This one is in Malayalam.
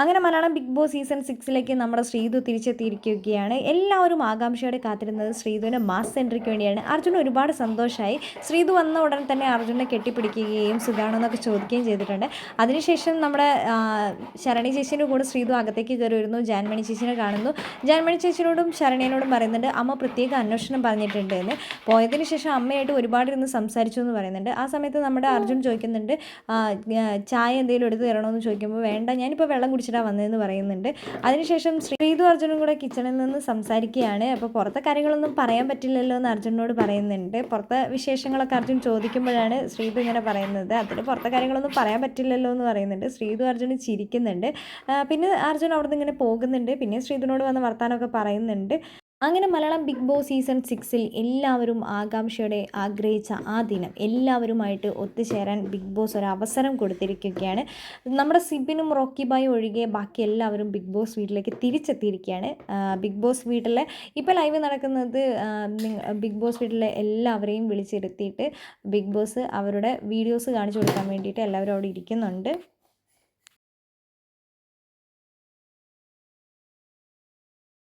അങ്ങനെ മലയാളം ബിഗ് ബോസ് സീസൺ സിക്സിലേക്ക് നമ്മുടെ ശ്രീതു തിരിച്ചെത്തിയിരിക്കുകയാണ്. എല്ലാവരും ആകാംക്ഷയോടെ കാത്തിരുന്നത് ശ്രീതുവിന്റെ മാസ് എൻട്രിക്ക് വേണ്ടിയാണ്. അർജുൻ ഒരുപാട് സന്തോഷമായി ശ്രീതു വന്ന ഉടൻ തന്നെ അർജുനെ കെട്ടിപ്പിടിക്കുകയും സുഖാണോ എന്നൊക്കെ ചോദിക്കുകയും ചെയ്തിട്ടുണ്ട്. അതിനുശേഷം നമ്മുടെ ശരണി ചേച്ചിന്റെ കൂടെ ശ്രീതു അകത്തേക്ക് കയറി വരുന്നു ജാൻമണി ചേച്ചിനെ കാണുന്നു. ജാൻമണി ചേച്ചിനോടും ശരണിയനോടും പറയുന്നുണ്ട് അമ്മ പ്രത്യേക അന്വേഷണം പറഞ്ഞിട്ടുണ്ട് എന്ന് പോയതിന് ശേഷം അമ്മയായിട്ട് ഒരുപാട് ഇരുന്ന് സംസാരിച്ചു എന്ന് പറയുന്നുണ്ട്. ആ സമയത്ത് നമ്മുടെ അർജുൻ ചോദിക്കുന്നുണ്ട് ചായ എന്തെങ്കിലും എടുത്ത് തരണമെന്ന് ചോദിക്കുമ്പോൾ വേണ്ട ഞാനിപ്പോൾ വെള്ളം കുടിച്ചിട്ടാണ് വന്നതെന്ന് പറയുന്നുണ്ട്. അതിനുശേഷം ശ്രീതു അർജുനും കൂടെ കിച്ചണിൽ നിന്ന് സംസാരിക്കുകയാണ്. അപ്പോൾ പുറത്തെ കാര്യങ്ങളൊന്നും പറയാൻ പറ്റില്ലല്ലോ എന്ന് അർജുനോട് പറയുന്നുണ്ട്. പുറത്തെ വിശേഷങ്ങളൊക്കെ അർജുൻ ചോദിക്കുമ്പോഴാണ് ശ്രീതു ഇങ്ങനെ പറയുന്നത്. അതിന് പുറത്തെ കാര്യങ്ങളൊന്നും പറയാൻ പറ്റില്ലല്ലോ എന്ന് പറയുന്നുണ്ട്. ശ്രീതു അർജുന് ചിരിക്കുന്നുണ്ട്. പിന്നെ അർജുൻ അവിടെ നിന്ന് ഇങ്ങനെ പോകുന്നുണ്ട്. പിന്നെ ശ്രീതുവിനോട് വന്ന് വർത്താനമൊക്കെ പറയുന്നുണ്ട്. അങ്ങനെ മലയാളം ബിഗ് ബോസ് സീസൺ സിക്സിൽ എല്ലാവരും ആകാംക്ഷയോടെ ആഗ്രഹിച്ച ആ ദിനം എല്ലാവരുമായിട്ട് ഒത്തുചേരാൻ ബിഗ് ബോസ് ഒരു അവസരം കൊടുത്തിരിക്കുകയാണ്. നമ്മുടെ സിബിനും റോക്കി ബായ് ഒഴികെ ബാക്കി എല്ലാവരും ബിഗ് ബോസ് വീട്ടിലേക്ക് തിരിച്ചെത്തിയിരിക്കുകയാണ്. ബിഗ് ബോസ് വീട്ടിലെ ഇപ്പോൾ ലൈവ് നടക്കുന്നത് ബിഗ് ബോസ് വീട്ടിലെ എല്ലാവരെയും വിളിച്ചിരുത്തിയിട്ട് ബിഗ് ബോസ് അവരുടെ വീഡിയോസ് കാണിച്ചു കൊടുക്കാൻ വേണ്ടിയിട്ട് എല്ലാവരും അവിടെ ഇരിക്കുന്നുണ്ട്.